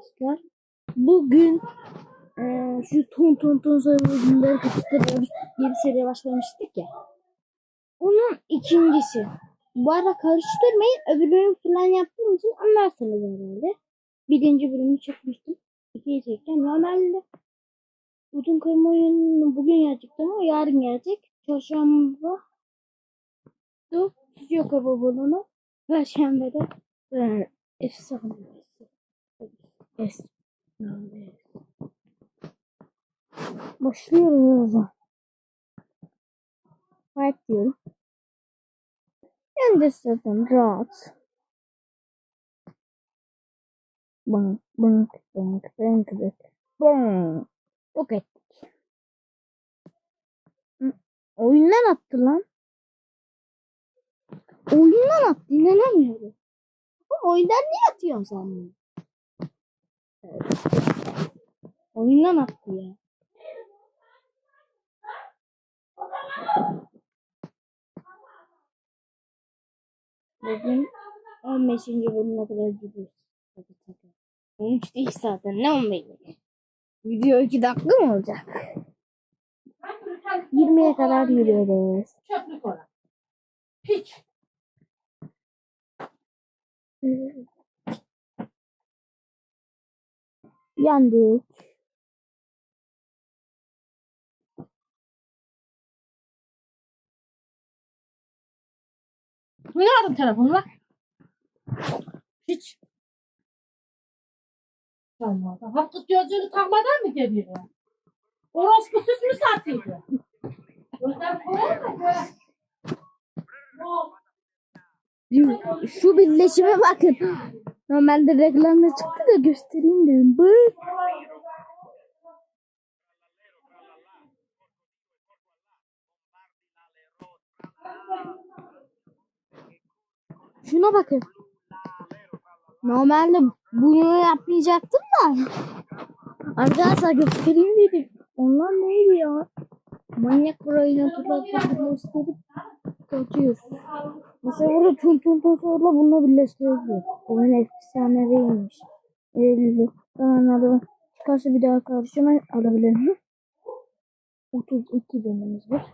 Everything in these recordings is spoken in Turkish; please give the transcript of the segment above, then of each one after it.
arkadaşlar. Bugün eee, şu ton ton ton sarıları kapıştırıyoruz diye bir seriye başlamıştık ya. Onun ikincisi. Bu arada karıştırmayın. Öbür bölüm falan yaptığım için anlarsınız herhalde. Birinci bölümü çekmiştim. İkiyi çekeceğim. Normalde Uzun kırma oyununu bugün gelecekti ama yarın gelecek. Çarşamba da Stüdyo Kaba balonu. Perşembe de e, efsane. Efsane. Başlıyoruz o zaman. Fight diyorum. Ben de zaten rahat. Bank, bank, bank, bank, bank. Bang. Yok ettik. Oyundan attı lan. Oyundan attı. İnanamıyorum. Oğlum oyundan niye atıyorsun sen. Oyundan attı ya. Bugün 15. bölüme kadar gidiyoruz. Tabii tabii. 13 değil zaten. Ne 15? Video 2 dakika mı olacak? 20'ye kadar yürüyoruz. Çöplük olan. Hiç. Yandık. Ne aldın telefonla? Hiç. Allah Allah. Hafif gözlüğünü takmadan mı geliyor? Orospu süs mü satıydı? Gözler koyar mı? Böyle. Şu birleşime bakın. Normalde reklamda çıktı da göstereyim dedim. Bak. Şuna bakın. Normalde bunu yapmayacaktım da. Arkadaşlar göstereyim dedim. Onlar neydi ya? Manyak burayı hatırlatmak istedim. Kaçıyor. Mesela burada tun tun sonra bununla birleştirebiliyor. Oyun efsaneviymiş. Elli. Ben alalım. Çıkarsa bir daha karşıma alabilirim. 32 denemiz var.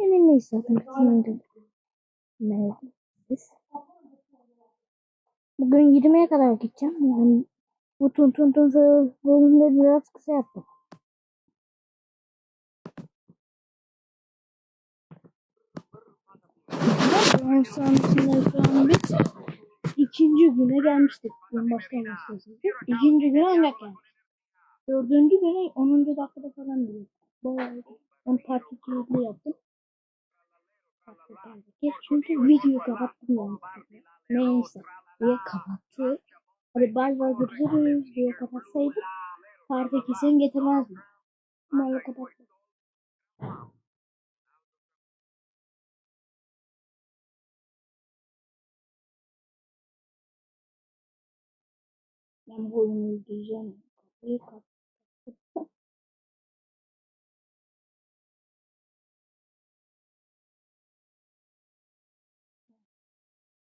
Yenilmeyiz zaten. Şimdi meclis. Bugün 20'ye kadar gideceğim. Yani bu tun tun tun bölümleri biraz kısa yaptım. An biz ikinci güne gelmiştik. Gün baştan başlasın. İkinci gün ancak gelmiştik. Dördüncü güne 10. dakikada falan değil. Bayağı ben part 2'yi yaptım. Çünkü videoyu kapattım yani. Neyse diye kapattı. Hani bay bay görüşürüz diye kapatsaydım part 2'sini getirmezdim. Ama öyle kapattım. Ben bu oyunu izleyeceğim. Kapıyı kapat.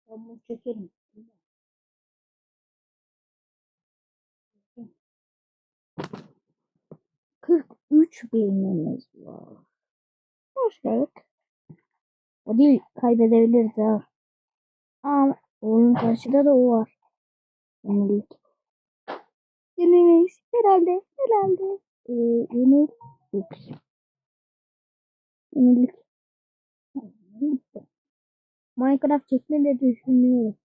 Ben bunu çekerim. Kırk üç bilmemiz var. Hoş geldin. O değil kaybedebiliriz ha. Ama onun karşıda da o var. Yenilik. Yenilik. Herhalde. Herhalde. Ee, yenilik. Yenilik. Minecraft çekmeyi de düşünüyorum.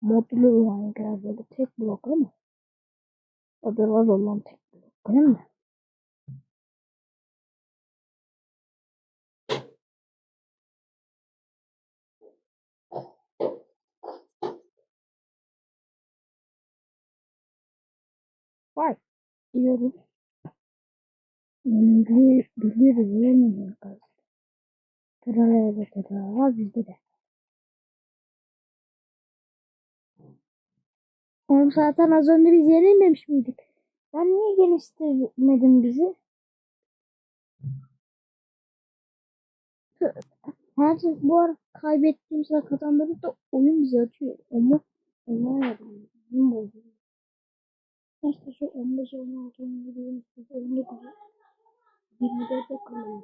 Modlu Minecraft böyle tek blok ama. O da var olan tek blok değil mi? Var. Diyorum. Bilir, arkadaşlar. Kralaya da kadar var bizde de. Oğlum zaten az önce biz yenilmemiş miydik? Ben niye geliştirmedin bizi? Her şey bu ara kaybettiğimizde kazandığımızda oyun bize atıyor. Ama onlar yapıyor. Bizim bozuluyor. Sadece 15 16 17 18 19 24'e kalıyor.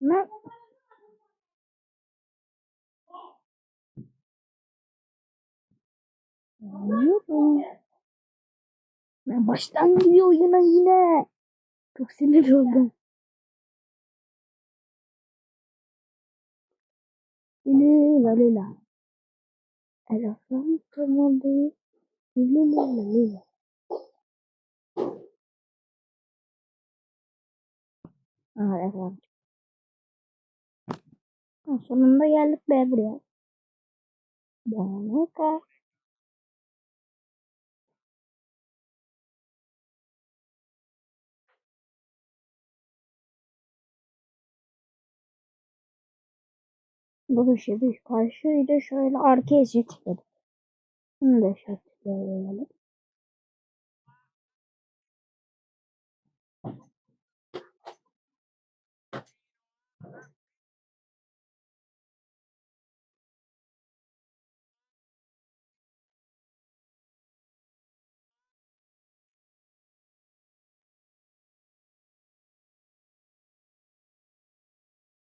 Ne? Anlıyorum. Ben baştan gidiyor oyuna yine. Çok sinir oldum. Venez, Valéla. Elle a failli commander une énorme maison. அழகா சொன்னா கேளுப்பேன் எப்படியா buraya. Bana kadar. Bu da şimdi karşıyı da şöyle arkaya çektik. Bunu da şöyle.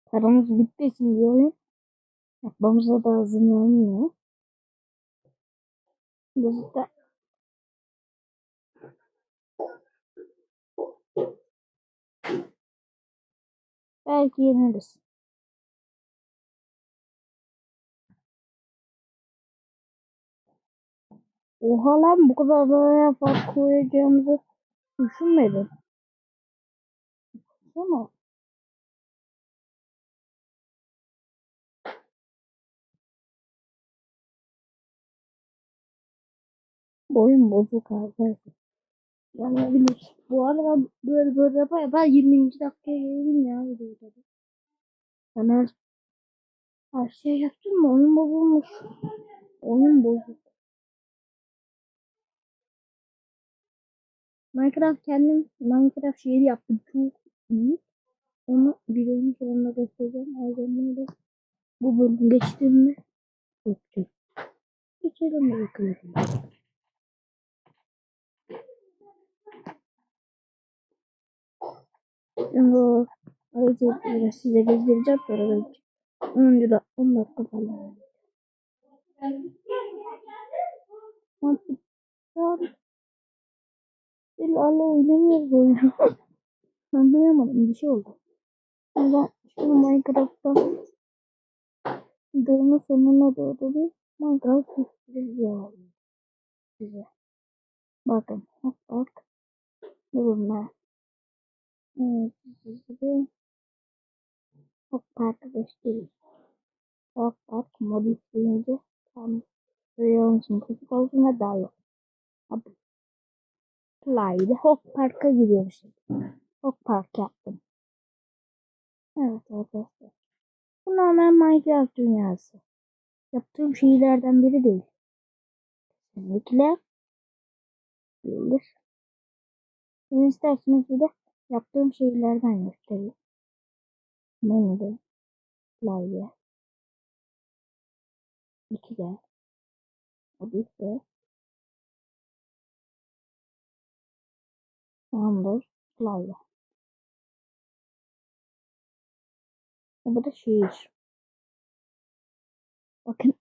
Paramız bitti için Yapmamıza da izin vermiyor. Biz de belki yeniriz. Oha lan bu kadar böyle fark koyacağımızı düşünmedim. Ama boyun bozuk arkadaşlar. Yanabilir. Bu arada böyle böyle yapa yapa 20. dakikaya geldim ya videoda. Ben her, her şey yaptım mı oyun bozulmuş. Oyun bozuk. Minecraft kendim Minecraft şehri yaptım. Çok iyi. Onu videonun sonunda göstereceğim. Bunu da bu bölüm geçtim mi? Geçtim. Geçelim bakalım. O hareketleri size gezdireceğim. Sonra geçeceğim. 10 dakika, 10 dakika falan. Mantıklı. Silahla oynamıyoruz oyunu. Anlayamadım bir şey oldu. Ben şimdi Minecraft'ta videonun sonuna doğru bir Minecraft sürpriz yapayım size. Bakın bak bak. Bu bunlar. Evet size çok farklı göstereyim. Çok farklı tam duyuyor musun? Küçük ve daha yok. Slide'e Hop Park'a gidiyormuşum. Hop Park yaptım. Evet arkadaşlar. Bu normal Minecraft dünyası. Yaptığım şeylerden biri değil. Kesinlikle değildir. Ben isterseniz bir de yaptığım şeylerden göstereyim. Menüde, live, ikide, odise, tamamdır, live. Bu da şehir. Bakın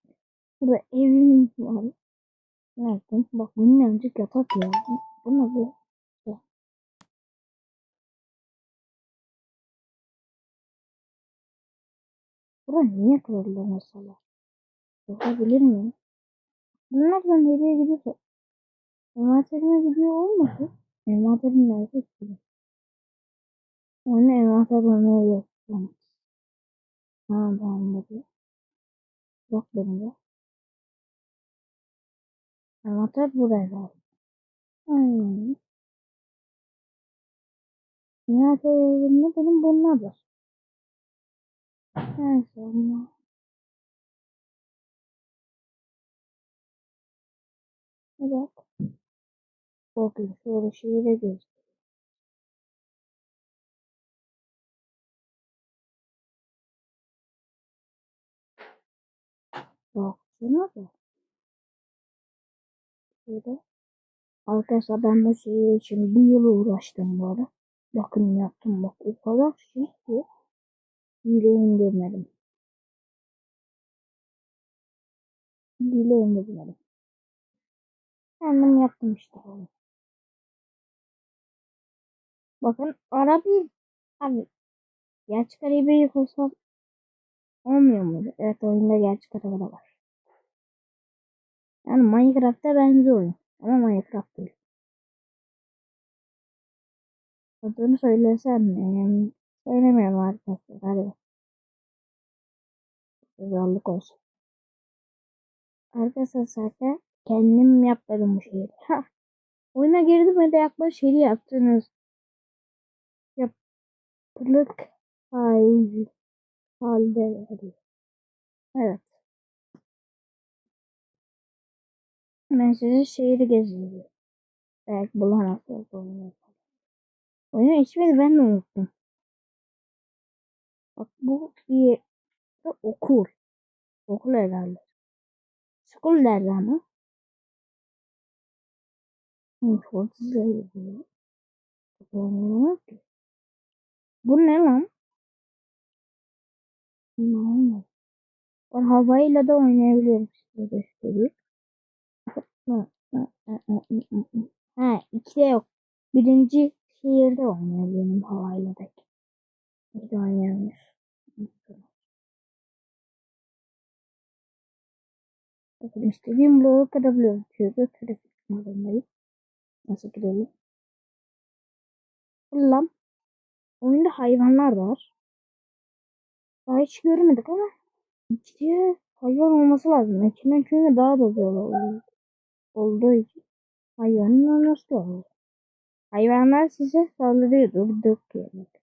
burada evim var. Nerede? Bak minnacık yatak ya. Bu ne bu? Bura niye kırıldı mesela? Yapabilir miyim? Bunlardan nereye gidiyorsa envanterime gidiyor olmadı. Envanterim nerede ki? Onu envanterime yok. Ha dedi. Yok benim de. Envanter buraya var. Aynen. Envanterimde benim bunlar var. Neyse ama. Evet. Bakın şöyle şeyi de göster. Baksana da. Şöyle. Arkadaşlar ben bu şey için bir yıl uğraştım bu arada. Bakın yaptım bak o kadar şey ki. Hile indirmedim. Hile indirmedim. Kendim yaptım işte. Bakın arabi abi gerçek arabayı koysam olmuyor mu? Evet oyunda gerçek araba var. Yani Minecraft'a benziyor oyun. Ama Minecraft değil. Adını söylesem? Söylemiyorum arkadaşlar. Hadi. Güzellik olsun. Arkadaşlar zaten kendim yapmadım bu şeyi. Ha. Oyuna girdim ve de yapma şeyi yaptınız. Yapılık hal halde. Evet. Ben size şehri geziyorum. Belki bulamazsınız oyunu. Oyunun ismini ben de unuttum. Bak bu bir okul. Okul herhalde. School nerede ama? Hı, Çok güzel bu. Ne lan? Ne? Ben havayla da oynayabilirim size göstereyim. Ha ikide yok. Birinci şehirde oynayabiliyorum havayla da. Bir de oynayamıyoruz. Bakın istediğim bloğa kadabiliyorum. Çünkü trafik sınavındayım. Nasıl gidelim? Ulan oyunda hayvanlar var. Daha hiç görmedik ama içinde hayvan olması lazım. İçinden çünkü daha da zor. Olduğu için hayvanın olması lazım. Hayvanlar size saldırıyor. Dur dur yemek.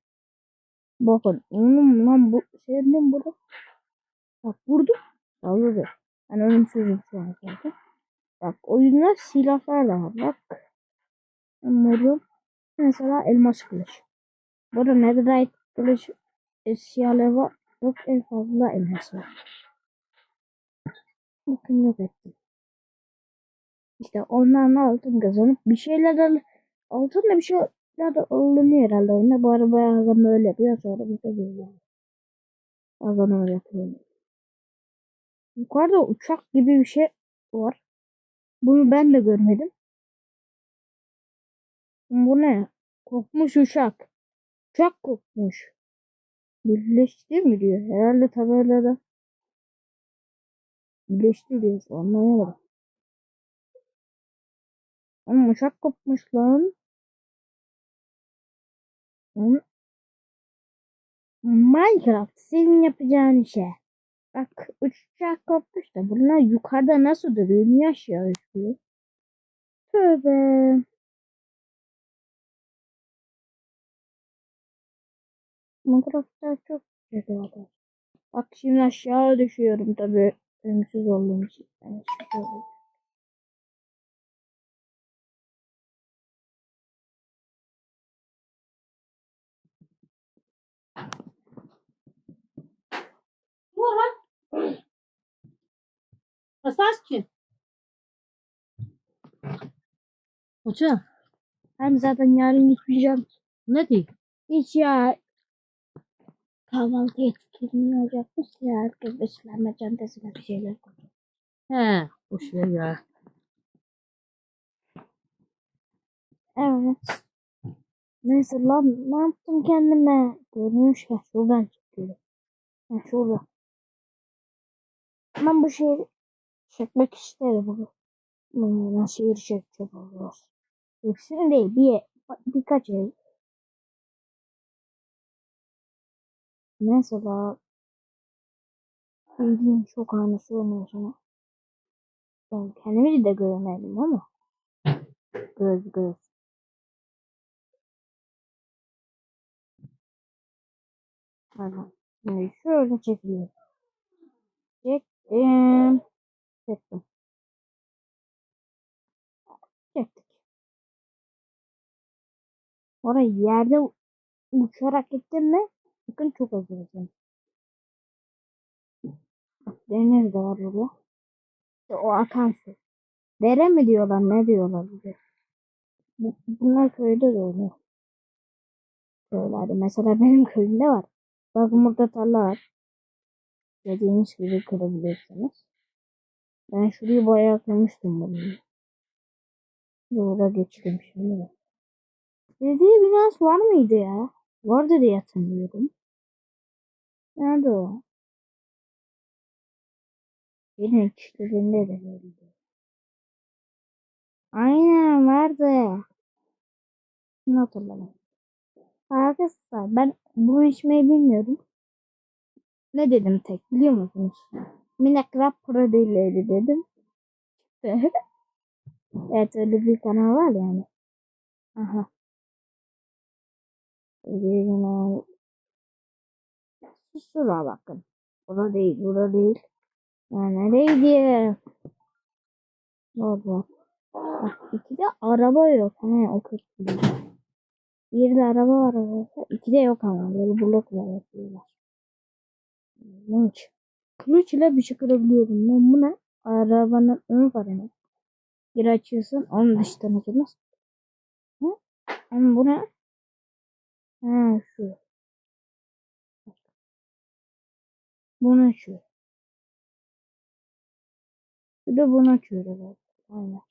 Bakın onun lan bu senin burada. Bak vurdum. Saldırıyor. Ben ölümsüzüm şu an zaten. Bak oyunda silahlar da var. Bak. Umarım. Mesela elmas kılıç. Burada netherite kılıç eşyaları var. Yok en fazla elmas var. Bakın yok ettim. İşte ondan altın kazanıp bir şeyler al altınla bir şeyler de alınıyor herhalde oyunda. Bu arada bayağı adam öyle yapıyor sonra bir de geliyor. Öyle yapıyor. Yukarıda uçak gibi bir şey var. Bunu ben de görmedim. Bu ne? Kokmuş uçak. Uçak kokmuş. Birleşti mi diyor. Herhalde tabelada. Birleşti diyor. Anlayamadım. Ama uçak kopmuş. Lan. Minecraft senin yapacağın işe. Bak uçak kopmuş da bunlar yukarıda nasıl duruyor? Niye aşağı düşüyor? Tövbe. Minecraft'ta çok adam. Bak şimdi aşağı düşüyorum tabi. Ölümsüz olduğum için. Yani. Bu. Kim? Hoca Ben zaten yarın gitmeyeceğim. ne diyeyim? Hiç ya kahvaltı etkinliği olacakmış ya. Herkes beslenme çantasına bir şeyler koyuyor. He. Boş ver ya. Evet. Neyse lan ne yaptım kendime? Görünüş ya şuradan çıkıyor. Ha şurada. Ben bu şehri çekmek isterim. Hmm, Ben şehir çekeceğim olur. Hepsini değil bir birkaç ev. Mesela bildiğin çok anı olmasına. Ben kendimi de göremedim ama. Göz göz. Tamam. Şimdi şöyle çekiliyor. Çektim. Çektim. Çektik. Orayı yerde uçarak gittim mi? Bakın çok az olacak. Deniz de var burada. İşte o akan su. Dere mi diyorlar ne diyorlar bize. Bu, bunlar köyde de oluyor. Köylerde. Mesela benim köyümde var. Bakın burada tarla var. Dediğiniz gibi kırabilirsiniz. Ben şurayı bayağı kırmıştım bunu. Yola geçtim şimdi. Dediği binası var mıydı ya? Vardı diye hatırlıyorum. Nerede o? Benim kişilerinde de geldi. Aynen vardı. Bunu hatırladım. Arkadaşlar ben bunu içmeyi bilmiyorum. Ne dedim tek biliyor musunuz? Minecraft Pro değilleri dedim. evet öyle bir kanal var yani. Aha. Kanal. Şuraya bakın. Burada değil, burada değil. Ya nereydi? Orada. Bak ikide araba yok. He o kötü. Bir de araba var arabası. İkide yok ama. Böyle bloklar yapıyorlar. Kılıç. Kılıç ile bir şey kırabiliyorum. Lan bu ne? Arabanın ön farını. Bir açıyorsun. Onun dıştan açılmaz. Hı? Ama bu ne? Ha şu. Bunu açıyor. Bir de bunu açıyor. Evet. Aynen.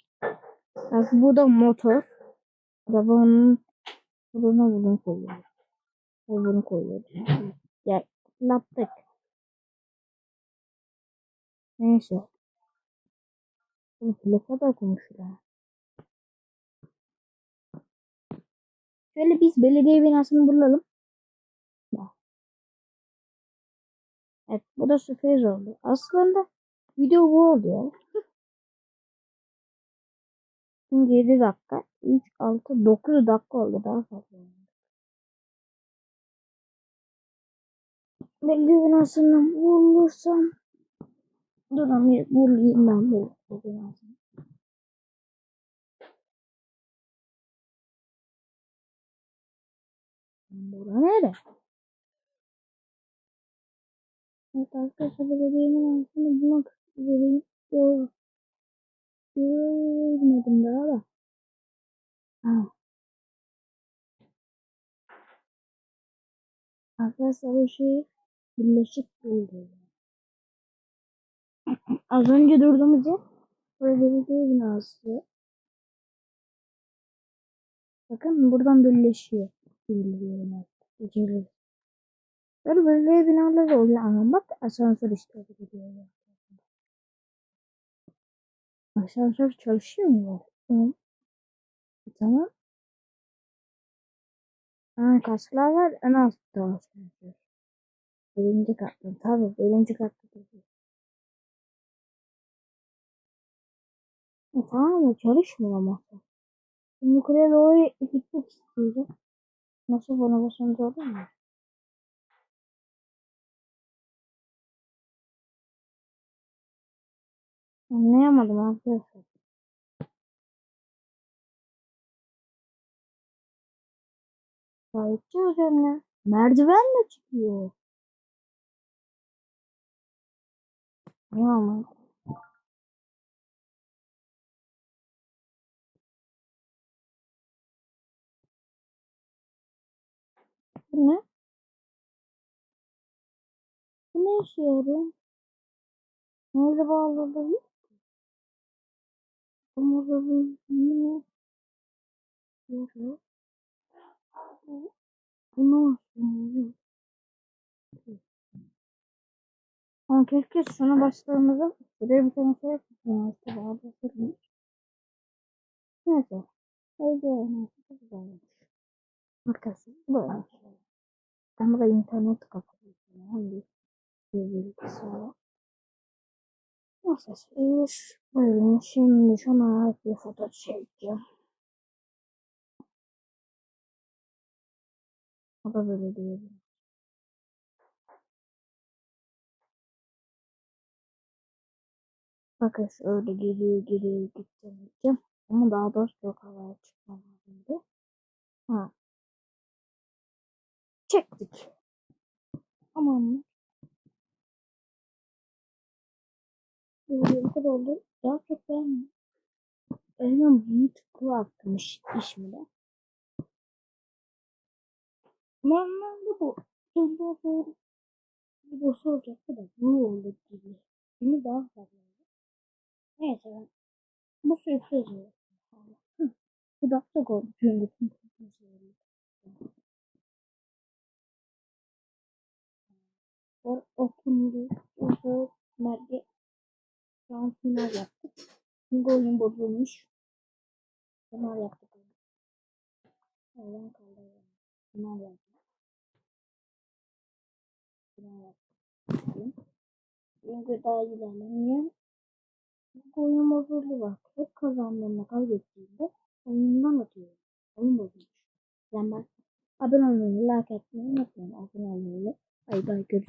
Bak bu da motor. Arabanın buruna bunu koyuyor. Bunu koyuyor. Ya yaptık. Neyse. Bu plaka da konuşuyor. Şöyle biz belediye binasını bulalım. Evet bu da sürpriz oldu. Aslında video bu oldu ya. Şimdi 7 dakika. 3, 6, 9 dakika oldu daha fazla. Belediye binasını bulursam duramıyor. Bulayım ben belediye binasını. Bura nere? Evet arkadaşlar belediye binasını bulmak üzereyim. Doğru. Görmedim daha da. Ha. Arkadaşlar bu şey birleşik buldu. Az önce durduğumuz yer böyle belediye binası. Bakın buradan birleşiyor. Belediye binası. İçeri. Böyle belediye binaları oluyor ama bak asansör işte ya. Asansör çalışıyor mu? Tamam. Tamam. Ha, kaslar var en altta asansör. Birinci katta. Tabii birinci katta. E, tamam mı? Çalışmıyor ama. Şimdi yukarıya doğru gitmek istiyorum. Nasıl bana basınca olur mu? Anlayamadım arkadaşlar. Gayetçi hocam ya. Merdivenle çıkıyor. Ne ama? Bu ne? Bu ne işe yarıyor? Nerede bağladı? Burada bir ne yarıyor? Bu nasıl? Ama keşke şuna başladığımızda buraya bir tane şey sırmış. Neyse. Haydi. Çok güzel. Arkadaşlar böyle. Ben burada internet kapatayım. Hangi bir bilgisayara. Neyse. İyiyiz. Buyurun. Şimdi şuna ait bir foto çekeceğim. O da böyle diyelim. Bakın şöyle geliyor geliyor gideceğim. Ama daha doğrusu yok. Ha. Çektik. Tamam mı? Böyle. kadar oldu. Daha çok beğenmedim. Benim büyük kulakmış ismi Normalde bu ondan sonra bir boss olacaktı da bu oldu gibi. Şimdi daha fazla oldu. Neyse ben bu sürpriz oldu. Bu da çok oldu. Çünkü Or okundu. Sonra Merge şu final yaptık. Çünkü oyun bozulmuş. Final yaptık. Oradan kaldı. Final yaptık. Final yaptık. Çünkü daha ilerlemiyor. Çünkü oyun bozuldu bak. Hep kazandığımda kaybettiğimde oyundan atıyor. Oyun bozulmuş. Yani ben abone olmayı, like etmeyi unutmayın. Abone olmayı. Bay bay görüşürüz.